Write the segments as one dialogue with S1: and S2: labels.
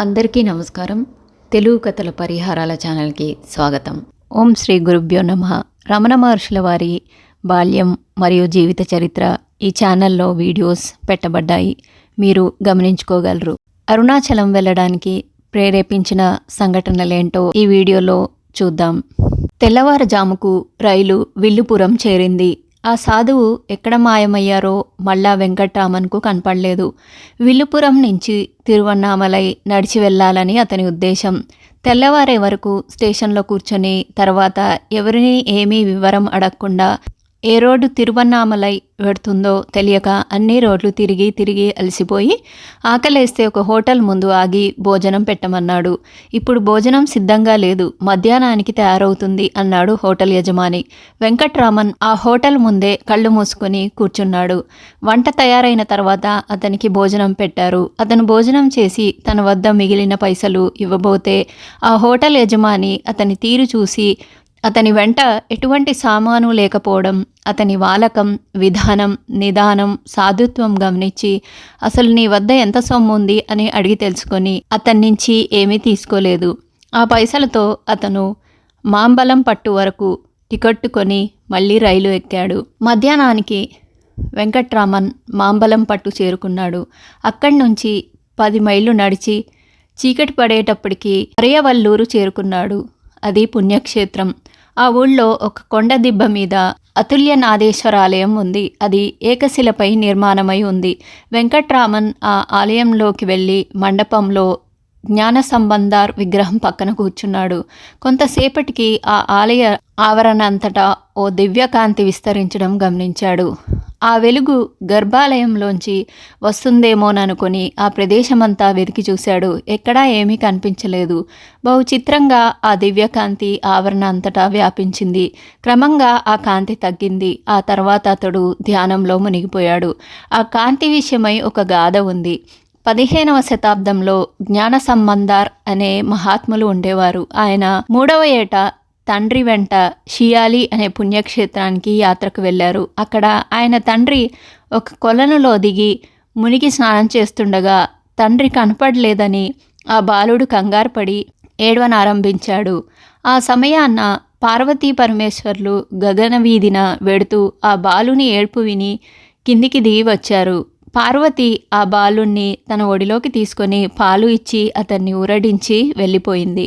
S1: అందరికీ నమస్కారం. తెలుగు కథల పరిహారాల ఛానల్కి స్వాగతం. ఓం శ్రీ గురుభ్యో నమ. రమణ మహర్షుల వారి బాల్యం మరియు జీవిత చరిత్ర ఈ ఛానల్లో వీడియోస్ పెట్టబడ్డాయి. మీరు గమనించుకోగలరు. అరుణాచలం వెళ్ళడానికి ప్రేరేపించిన సంఘటనలేంటో ఈ వీడియోలో చూద్దాం. తెల్లవారుజాముకు రైలు విల్లుపురం చేరింది ఆ సాధువు ఎక్కడ మాయమయ్యారో మళ్ళా వెంకట్రామన్కు కనపడలేదు. విల్లుపురం నుంచి తిరువన్నామలై నడిచి వెళ్ళాలని అతని ఉద్దేశం. తెల్లవారే వరకు స్టేషన్లో కూర్చొని తర్వాత ఎవరిని ఏమీ వివరం అడగకుండా ఏ రోడ్డు తిరువన్నామలై పెడుతుందో తెలియక అన్ని రోడ్లు తిరిగి తిరిగి అలసిపోయి ఆకలేస్తే ఒక హోటల్ ముందు ఆగి భోజనం పెట్టమన్నాడు. ఇప్పుడు భోజనం సిద్ధంగా లేదు మధ్యాహ్నానికి తయారవుతుంది అన్నాడు హోటల్ యజమాని. వెంకట్రామన్ ఆ హోటల్ ముందే కళ్ళు మూసుకొని కూర్చున్నాడు. వంట తయారైన తర్వాత అతనికి భోజనం పెట్టారు. అతను భోజనం చేసి తన వద్ద మిగిలిన పైసలు ఇవ్వబోతే ఆ హోటల్ యజమాని అతని తీరు చూసి అతని వెంట ఎటువంటి సామాను లేకపోవడం అతని వాలకం విధానం నిదానం సాధుత్వం గమనించి అసలు నీ వద్ద ఎంత సొమ్ము ఉంది? అని అడిగి తెలుసుకొని అతని నుంచి ఏమీ తీసుకోలేదు. ఆ పైసలతో అతను మాంబలం పట్టు వరకు టికెట్టు కొని మళ్ళీ రైలు ఎక్కాడు. మధ్యాహ్నానికి వెంకట్రామన్ మాంబలం పట్టు చేరుకున్నాడు. అక్కడి నుంచి పది మైళ్ళు నడిచి చీకటి పడేటప్పటికి అరియవల్లూరు చేరుకున్నాడు. అది పుణ్యక్షేత్రం. ఆ ఊళ్ళో ఒక కొండ దిబ్బ మీద అతుల్య నాదేశ్వరాలయం ఉంది. అది ఏకశిలపై నిర్మాణమై ఉంది. వెంకట్రామన్ ఆ ఆలయంలోకి వెళ్ళి మండపంలో జ్ఞాన సంబంధార్ విగ్రహం పక్కన కూర్చున్నాడు. కొంతసేపటికి ఆ ఆలయ ఆవరణ అంతటా ఓ దివ్యకాంతి విస్తరించడం గమనించాడు. ఆ వెలుగు గర్భాలయంలోంచి వస్తుందేమోననుకొని ఆ ప్రదేశమంతా వెతికి చూశాడు. ఎక్కడా ఏమీ కనిపించలేదు. బహు చిత్రంగా ఆ దివ్యకాంతి ఆవరణ అంతటా వ్యాపించింది. క్రమంగా ఆ కాంతి తగ్గింది. ఆ తర్వాత అతడు ధ్యానంలో మునిగిపోయాడు. ఆ కాంతి విషయమై ఒక గాథ ఉంది. పదిహేనవ శతాబ్దంలో జ్ఞాన సంబంధార్ అనే మహాత్ములు ఉండేవారు. ఆయన మూడవ ఏట తండ్రి వెంట షియాలి అనే పుణ్యక్షేత్రానికి యాత్రకు వెళ్ళారు. అక్కడ ఆయన తండ్రి ఒక కొలనులో దిగి మునిగి స్నానం చేస్తుండగా తండ్రి కనపడలేదని ఆ బాలుడు కంగారు పడి ఏడవనారంభించాడు ఆ సమయాన్న పార్వతీ పరమేశ్వర్లు గగన వీధిన వెడుతూ ఆ బాలుని ఏడ్పు విని కిందికి దిగి వచ్చారు. పార్వతి ఆ బాలుణ్ణి తన ఒడిలోకి తీసుకొని పాలు ఇచ్చి అతన్ని ఊరడించి వెళ్ళిపోయింది.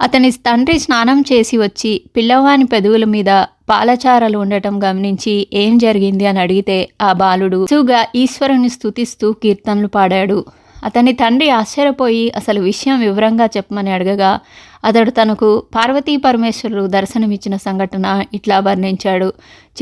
S1: అతని తండ్రి స్నానం చేసి వచ్చి పిల్లవాని పెదవుల మీద పాలచారలు ఉండటం గమనించి ఏం జరిగింది అని అడిగితే ఆ బాలుడు సుగా ఈశ్వరుని స్థుతిస్తూ కీర్తనలు పాడాడు. అతని తండ్రి ఆశ్చర్యపోయి అసలు విషయం వివరంగా చెప్పమని అడగగా అతడు తనకు పార్వతీ పరమేశ్వరుడు దర్శనమిచ్చిన సంఘటన ఇట్లా వర్ణించాడు.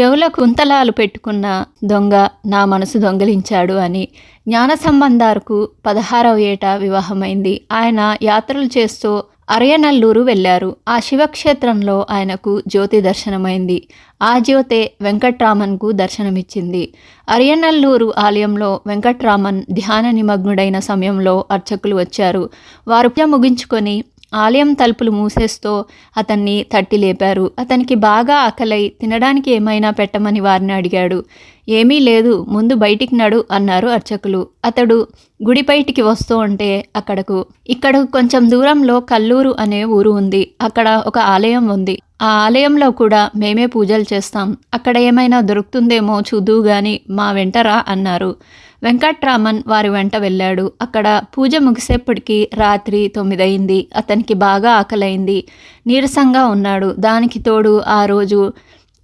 S1: చెవుల కుంతలాలు పెట్టుకున్న దొంగ నా మనసు దొంగిలించాడు అని. జ్ఞాన సంబంధాలకు పదహారవ ఏట వివాహమైంది. ఆయన యాత్రలు చేస్తూ అరయనల్లూరు వెళ్ళారు. ఆ శివక్షేత్రంలో ఆయనకు జ్యోతి దర్శనమైంది. ఆ జ్యోతే వెంకట్రామన్కు దర్శనమిచ్చింది. అరియనల్లూరు ఆలయంలో వెంకట్రామన్ ధ్యాన నిమగ్నుడైన సమయంలో అర్చకులు వచ్చారు. వారు ముగించుకొని ఆలయం తలుపులు మూసేస్తూ అతన్ని తట్టి లేపారు. అతనికి బాగా ఆకలై తినడానికి ఏమైనా పెట్టమని వారిని అడిగాడు. ఏమీ లేదు ముందు బయటికి నడు అన్నారు అర్చకులు. అతడు గుడి బయటికి వస్తూ ఉంటే అక్కడకు ఇక్కడ కొంచెం దూరంలో కల్లూరు అనే ఊరు ఉంది. అక్కడ ఒక ఆలయం ఉంది. ఆ ఆలయంలో కూడా మేమే పూజలు చేస్తాం. అక్కడ ఏమైనా దొరుకుతుందేమో చూద్దు గాని మా వెంటరా అన్నారు. వెంకట్రామన్ వారి వెంట వెళ్ళాడు. అక్కడ పూజ ముగిసేప్పటికీ రాత్రి తొమ్మిదయింది. అతనికి బాగా ఆకలైంది. నీరసంగా ఉన్నాడు. దానికి తోడు ఆ రోజు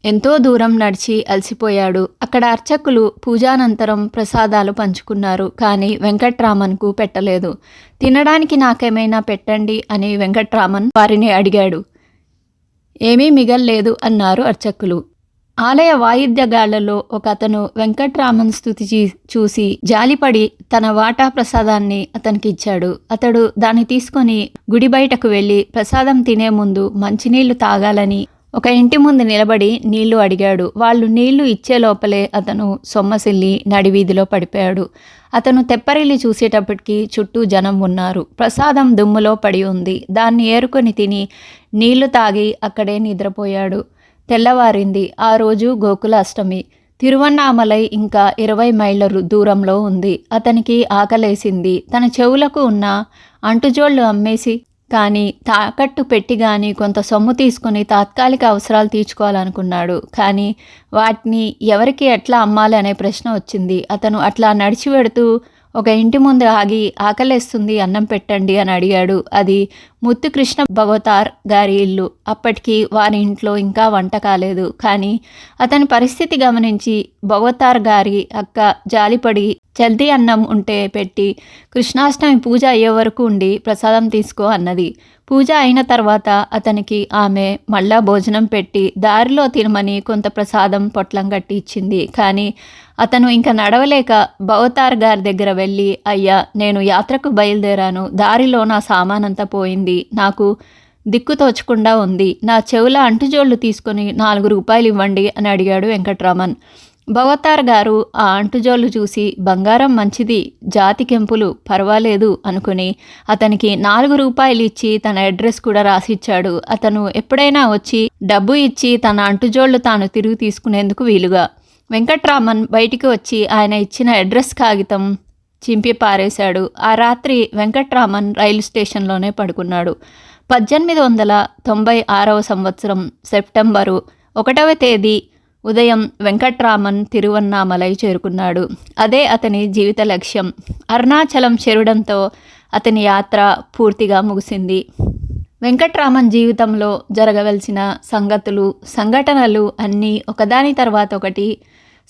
S1: ఎంతో దూరం నడిచి అలసిపోయాడు. అక్కడ అర్చకులు పూజానంతరం ప్రసాదాలు పంచుకున్నారు. కానీ వెంకట్రామన్కు పెట్టలేదు. తినడానికి నాకేమైనా పెట్టండి అని వెంకట్రామన్ వారిని అడిగాడు. ఏమీ మిగల్లేదు అన్నారు అర్చకులు. ఆలయ వాయిద్యగాళ్ళలో ఒక అతను వెంకట్రామన్ స్థుతి చూసి జాలిపడి తన వాటా ప్రసాదాన్ని అతనికి ఇచ్చాడు అతడు దాన్ని తీసుకొని గుడి బయటకు వెళ్ళి ప్రసాదం తినే ముందు మంచినీళ్ళు తాగాలని ఒక ఇంటి ముందు నిలబడి నీళ్ళు అడిగాడు. వాళ్ళు నీళ్ళు ఇచ్చే లోపలే అతను సొమ్మసిల్లి నడివీధిలో పడిపోయాడు. అతను తెప్పరిల్లి చూసేటప్పటికి చుట్టూ జనం ఉన్నారు. ప్రసాదం దుమ్ములో పడి ఉంది. దాన్ని ఏరుకొని తిని నీళ్ళు తాగి అక్కడే నిద్రపోయాడు. తెల్లవారింది ఆ రోజు గోకుల అష్టమి తిరువన్నామలై ఇంకా ఇరవై మైళ్ళ దూరంలో ఉంది. అతనికి ఆకలేసింది. తన చెవులకు ఉన్న అంటుజోళ్ళు అమ్మేసి కానీ తాకట్టు పెట్టి కానీ కొంత సొమ్ము తీసుకుని తాత్కాలిక అవసరాలు తీర్చుకోవాలనుకున్నాడు. కానీ వాటిని ఎవరికి ఎట్లా అమ్మాలి అనే ప్రశ్న వచ్చింది. అతను అట్లా నడిచి వెడుతూ ఒక ఇంటి ముందు ఆగి ఆకలేస్తుంది అన్నం పెట్టండి అని అడిగాడు. అది ముత్తుకృష్ణ భగవతార్ గారి ఇల్లు. అప్పటికి వారి ఇంట్లో ఇంకా వంట కాలేదు. కానీ అతని పరిస్థితి గమనించి భగవతార్ గారి అక్క జాలిపడి జల్దీ అన్నం ఉంటే పెట్టి కృష్ణాష్టమి పూజ అయ్యే వరకు ఉండి ప్రసాదం తీసుకో అన్నది. పూజ అయిన తర్వాత అతనికి ఆమె మళ్ళా భోజనం పెట్టి దారిలో తినమని కొంత ప్రసాదం పొట్లం కట్టి ఇచ్చింది. కానీ అతను ఇంకా నడవలేక భవతార్ గారి దగ్గర వెళ్ళి అయ్యా నేను యాత్రకు బయలుదేరాను. దారిలో నా సామానంతా పోయింది. నాకు దిక్కు తోచకుండా ఉంది. నా చెవుల అంటుజోళ్ళు తీసుకొని నాలుగు రూపాయలు ఇవ్వండి అని అడిగాడు వెంకట్రామన్. భవతార్ గారు ఆ అంటుజోళ్ళు చూసి బంగారం మంచిది జాతి కెంపులు పర్వాలేదు అనుకుని అతనికి నాలుగు రూపాయలు ఇచ్చి తన అడ్రస్ కూడా రాసిచ్చాడు. అతను ఎప్పుడైనా వచ్చి డబ్బు ఇచ్చి తన అంటుజోళ్ళు తాను తిరిగి తీసుకునేందుకు వీలుగా. వెంకట్రామన్ బయటికి వచ్చి ఆయన ఇచ్చిన అడ్రస్ కాగితం చింపి పారేశాడు. ఆ రాత్రి వెంకట్రామన్ రైలు స్టేషన్లోనే పడుకున్నాడు. పద్దెనిమిది వందల తొంభై ఆరవ సంవత్సరం సెప్టెంబరు ఒకటవ తేదీ ఉదయం వెంకట్రామన్ తిరువన్నామలై చేరుకున్నాడు. అదే అతని జీవిత లక్ష్యం. అరుణాచలం చేరడంతో అతని యాత్ర పూర్తిగా ముగిసింది. వెంకట్రామన్ జీవితంలో జరగవలసిన సంగతులు సంఘటనలు అన్నీ ఒకదాని తర్వాత ఒకటి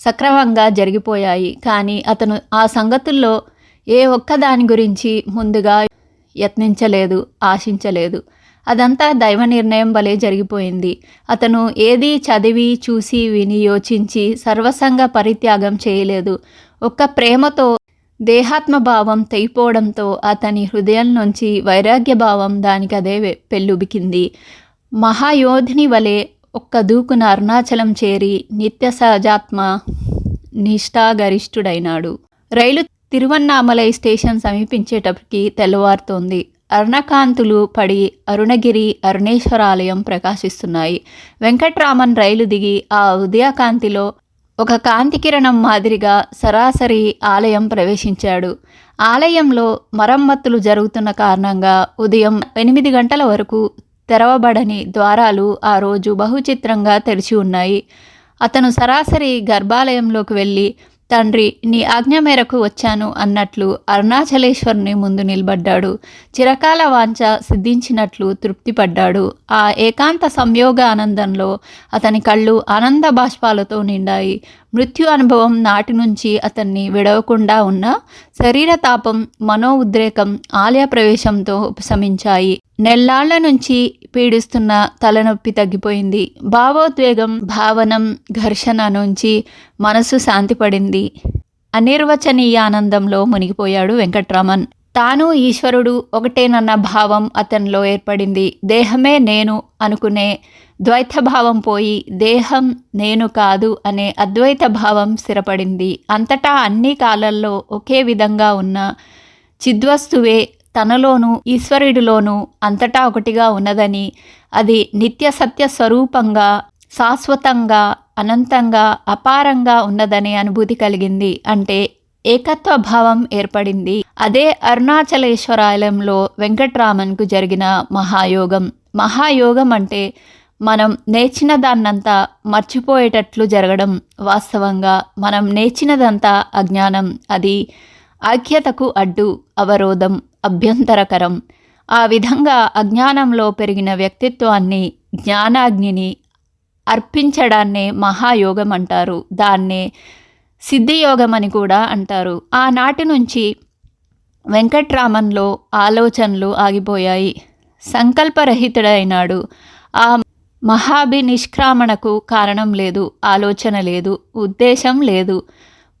S1: సక్రమంగా జరిగిపోయాయి. కానీ అతను ఆ సంగతుల్లో ఏ ఒక్కదాని గురించి ముందుగా యత్నించలేదు ఆశించలేదు. అదంతా దైవ నిర్ణయం వలె జరిగిపోయింది. అతను ఏది చదివి చూసి విని యోచించి సర్వసంగ పరిత్యాగం చేయలేదు. ఒక్క ప్రేమతో దేహాత్మభావం తెగిపోవడంతో అతని హృదయం నుంచి వైరాగ్యభావం దానికదే పెళ్ళుబికింది. మహాయోధిని వలె ఒక్క దూకున అరుణాచలం చేరి నిత్య సహజాత్మ నిష్ఠాగరిష్ఠుడైనాడు. రైలు తిరువన్నామలై స్టేషన్ సమీపించేటప్పటికి తెల్లవారుతోంది. అరుణకాంతులు పడి అరుణగిరి అరుణేశ్వరాలయం ప్రకాశిస్తున్నాయి. వెంకట్రామన్ రైలు దిగి ఆ ఉదయకాంతిలో ఒక కాంతి కిరణం మాదిరిగా సరాసరి ఆలయం ప్రవేశించాడు. ఆలయంలో మరమ్మతులు జరుగుతున్న కారణంగా ఉదయం ఎనిమిది గంటల వరకు తెరవబడని ద్వారాలు ఆ రోజు బహుచిత్రంగా తెరిచి ఉన్నాయి. అతను సరాసరి గర్భాలయంలోకి వెళ్ళి తండ్రి నీ ఆజ్ఞ మేరకు వచ్చాను అన్నట్లు అరుణాచలేశ్వరుని ముందు నిలబడ్డాడు. చిరకాల వాంఛ సిద్ధించినట్లు తృప్తిపడ్డాడు. ఆ ఏకాంత సంయోగ ఆనందంలో అతని కళ్ళు ఆనంద బాష్పాలతో నిండాయి. మృత్యు అనుభవం నాటి నుంచి అతన్ని విడవకుండా ఉన్న శరీర తాపం మనో ఉద్రేకం ఆలయ ప్రవేశంతో ఉపశమించాయి. నెల్లాళ్ళ నుంచి పీడిస్తున్న తలనొప్పి తగ్గిపోయింది. భావోద్వేగం భావనం ఘర్షణ నుంచి మనసు శాంతిపడింది. అనిర్వచనీయ ఆనందంలో మునిగిపోయాడు వెంకట్రామన్. తాను ఈశ్వరుడు ఒకటేనన్న భావం అతనిలో ఏర్పడింది. దేహమే నేను అనుకునే ద్వైత భావం పోయి దేహం నేను కాదు అనే అద్వైత భావం స్థిరపడింది. అంతటా అన్ని కాలాల్లో ఒకే విధంగా ఉన్న చిద్వస్తువే తనలోనూ ఈశ్వరుడిలోనూ అంతటా ఒకటిగా ఉన్నదని అది నిత్య సత్య స్వరూపంగా శాశ్వతంగా అనంతంగా అపారంగా ఉన్నదనే అనుభూతి కలిగింది. అంటే ఏకత్వ భావం ఏర్పడింది. అదే అరుణాచలేశ్వరాలయంలో వెంకట్రామన్కు జరిగిన మహాయోగం. మహాయోగం అంటే మనం నేర్చిన దాన్నంతా మర్చిపోయేటట్లు జరగడం. వాస్తవంగా మనం నేర్చినదంతా అజ్ఞానం. అది ఐక్యతకు అడ్డు అవరోధం అభ్యంతరకరం. ఆ విధంగా అజ్ఞానంలో పెరిగిన వ్యక్తిత్వాన్ని జ్ఞానాగ్నిని అర్పించడాన్నే మహాయోగం అంటారు. దాన్నే సిద్ధియోగం అని కూడా అంటారు. ఆనాటి నుంచి వెంకట్రామన్లో ఆలోచనలు ఆగిపోయాయి. సంకల్పరహితుడైనాడు. ఆ మహాభి నిష్క్రామణకు కారణం లేదు ఆలోచన లేదు ఉద్దేశం లేదు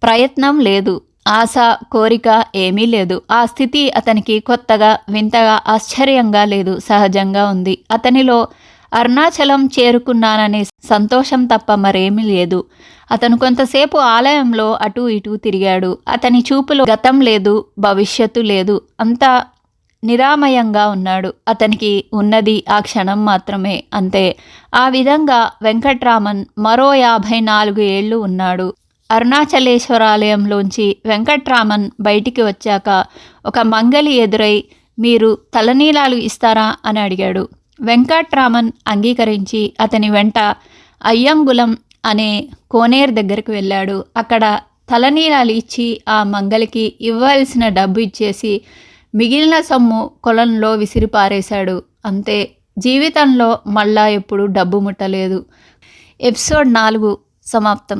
S1: ప్రయత్నం లేదు ఆశ కోరిక ఏమీ లేదు. ఆ స్థితి అతనికి కొత్తగా వింతగా ఆశ్చర్యంగా లేదు సహజంగా ఉంది. అతనిలో అరుణాచలం చేరుకున్నాననే సంతోషం తప్ప మరేమీ లేదు. అతను కొంతసేపు ఆలయంలో అటూ ఇటూ తిరిగాడు. అతని చూపులో గతం లేదు భవిష్యత్తు లేదు అంతా నిరామయంగా ఉన్నాడు. అతనికి ఉన్నది ఆ క్షణం మాత్రమే అంతే. ఆ విధంగా వెంకట్రామన్ మరో యాభై నాలుగు ఏళ్ళు ఉన్నాడు. అరుణాచలేశ్వరాలయంలోంచి వెంకట్రామన్ బయటికి వచ్చాక ఒక మంగలి ఎదురై మీరు తలనీలాలు ఇస్తారా? అని అడిగాడు. వెంకట్రామన్ అంగీకరించి అతని వెంట అయ్యంగులం అనే కోనేరు దగ్గరకు వెళ్ళాడు. అక్కడ తలనీలాలు ఇచ్చి ఆ మంగలికి ఇవ్వాల్సిన డబ్బు ఇచ్చేసి మిగిలిన సొమ్ము కొలంలో విసిరిపారేశాడు అంతే జీవితంలో మళ్ళా ఎప్పుడు డబ్బు ముట్టలేదు. ఎపిసోడ్ నాలుగు సమాప్తం.